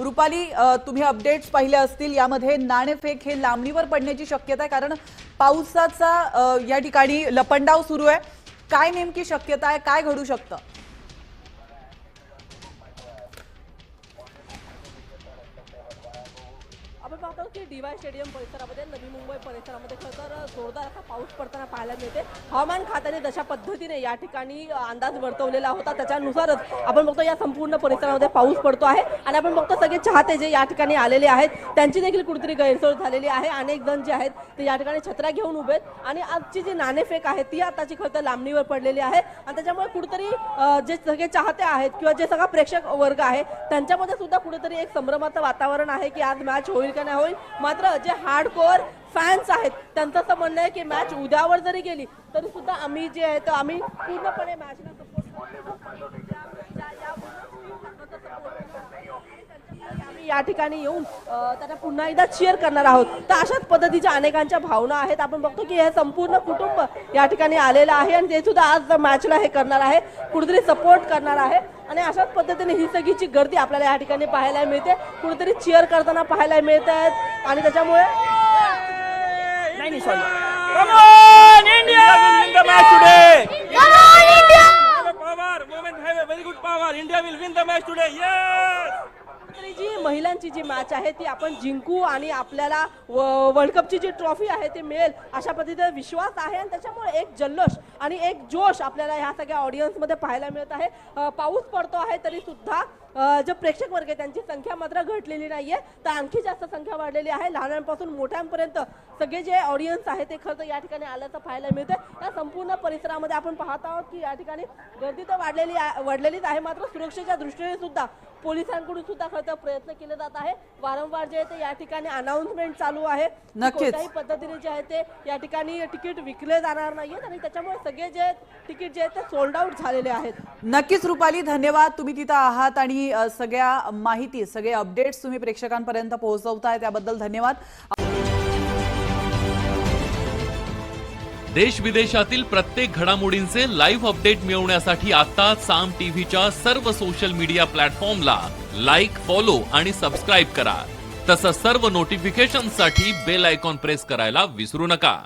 रुपाली तुम्ही अपडेट्स पाहिले असतील. यामध्ये नाणेफेक हे लांबणीवर पडण्याची शक्यता आहे. कारण पावसाचा या ठिकाणी लपंडाव सुरू आहे. काय नेमकी शक्यता आहे? काय घडू शकतं? आपण पाहतो की डीवाय स्टेडियम परिसरामध्ये नवी मुंबई परिसरामध्ये खरं तर जोरदार असा पाऊस पडताना पाहायला मिळते. हवामान खात्याने जशा पद्धतीने या ठिकाणी अंदाज वर्तवलेला होता त्याच्यानुसारच आपण बघतो या संपूर्ण परिसरामध्ये पाऊस पडतो आहे. आणि आपण बघतो सगळे चाहते जे या ठिकाणी आलेले आहेत त्यांची देखील कुठेतरी गैरसोय झालेली आहे. अनेक जण जे आहेत ते या ठिकाणी छत्र्या घेऊन उभे आहेत. आणि आजची जी नाणेफेक आहे ती आताची खरं तर लांबणीवर पडलेली आहे. आणि त्याच्यामुळे कुठेतरी जे सगळे चाहते आहेत किंवा जे सगळा प्रेक्षक वर्ग आहे त्यांच्यामध्ये सुद्धा कुठेतरी एक संभ्रमाचं वातावरण आहे की आज मॅच होईल का नाही होईल. मात्र जे हार्डकोअर फॅन्स आहेत त्यांचं असं म्हणणं आहे की मॅच उद्यावर जरी गेली तरी सुद्धा आम्ही जे आहे तर आम्ही पूर्णपणे मॅचला सपोर्ट या ठिकाणी येऊन त्यांना पुन्हा एकदा चीअर करणार आहोत. तर अशाच पद्धतीच्या अनेकांच्या भावना आहेत. आपण बघतो की हे संपूर्ण कुटुंब या ठिकाणी आलेलं आहे आणि ते सुद्धा आज मॅचला हे करणार आहे कुठेतरी सपोर्ट करणार आहे. आणि अशाच पद्धतीने ही सगळीची गर्दी आपल्याला या ठिकाणी पाहायला मिळते. कुठेतरी चीअर करताना पाहायला मिळत आहेत. आणि त्याच्यामुळे नाही नाही सॉरी महिलांची जी मॅच आहे ती आपण जिंकू आणि आपल्याला व- वर्ल्ड कपची जी ट्रॉफी आहे ती मिळेल अशा पद्धतीचा विश्वास आहे आणि त्याच्यामुळे एक जल्लोष आणि एक जोश आपल्याला ह्या सगळ्या ऑडियन्समध्ये पाहायला मिळत आहे. पाऊस पडतो आहे तरी सुद्धा जे प्रेक्षक वर्ग आहे त्यांची संख्या मात्र घटलेली नाहीये. तर आणखी जास्त संख्या वाढलेली आहे. लहानांपासून मोठ्यांपर्यंत सगळे जे ऑडियन्स आहे ते खरं तर या ठिकाणी आल्याचं पाहायला मिळतं या संपूर्ण परिसरामध्ये आपण पाहत आहोत की या ठिकाणी गर्दी तर वाढलेली आहे वाढलेलीच आहे. मात्र सुरक्षेच्या दृष्टीने सुद्धा पोलिसांकडून सुद्धा खरं तर प्रयत्न केले जात आहे. वारंवार जे आहे ते या ठिकाणी अनाउन्समेंट चालू आहे. कोणत्याही पद्धतीने जे आहे ते या ठिकाणी तिकीट विकले जाणार नाहीयेत आणि त्याच्यामुळे सगळे जे तिकीट जे आहेत ते सोल्ड आउट झालेले आहेत. नक्कीच रुपाली धन्यवाद. तुम्ही तिथं आहात आणि अ, सगळ्या माहिती सगळे अपडेट्स तुम्ही प्रेक्षकांपर्यंत पोहोचवताय त्याबद्दल धन्यवाद. देश विदेशातील प्रत्येक घडामोडींचे लाईव्ह अपडेट मिळवण्यासाठी आता साम टीव्हीच्या सर्व सोशल मीडिया प्लॅटफॉर्मला लाईक फॉलो आणि सबस्क्राईब करा. तसंच सर्व नोटिफिकेशनसाठी बेल आयकॉन प्रेस करायला विसरू नका.